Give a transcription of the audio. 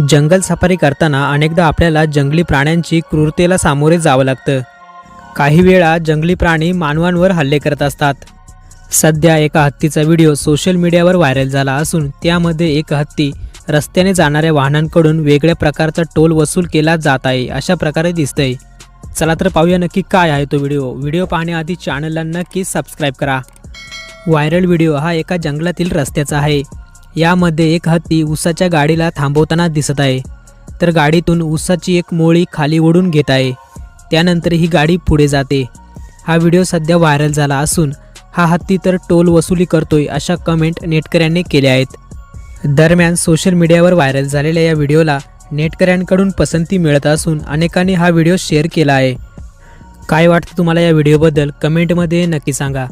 जंगल safari करताना अनेकदा आपल्याला जंगली प्राण्यांची क्रूरतेला सामोरे जावं लागतं. काही वेळा जंगली प्राणी मानवांवर हल्ले करत असतात. सध्या एका हत्तीचा व्हिडिओ सोशल मीडियावर व्हायरल झाला असून त्यामध्ये एक हत्ती रस्त्याने जाणाऱ्या वाहनांकडून वेगळ्या प्रकारचा टोल वसूल केला जात आहे अशा प्रकारे दिसतंय. चला तर पाहूया नक्की काय आहे तो व्हिडिओ. व्हिडिओ पाहण्याआधी चॅनलला नक्की सबस्क्राईब करा. व्हायरल व्हिडिओ हा एका जंगलातील रस्त्याचा आहे. यामध्ये एक हत्ती उसाच्या गाडीला थांबवताना दिसत आहे. तर गाडीतून उसाची एक मोळी खाली ओढून घेत आहे. त्यानंतर ही गाडी पुढे जाते. हा व्हिडिओ सध्या व्हायरल झाला असून हा हत्ती तर टोल वसुली करतोय अशा कमेंट नेटकऱ्यांनी केल्या आहेत. दरम्यान सोशल मीडियावर व्हायरल झालेल्या या व्हिडिओला नेटकऱ्यांकडून पसंती मिळत असून अनेकांनी हा व्हिडिओ शेअर केला आहे. काय वाटतं तुम्हाला या व्हिडिओबद्दल कमेंटमध्ये नक्की सांगा.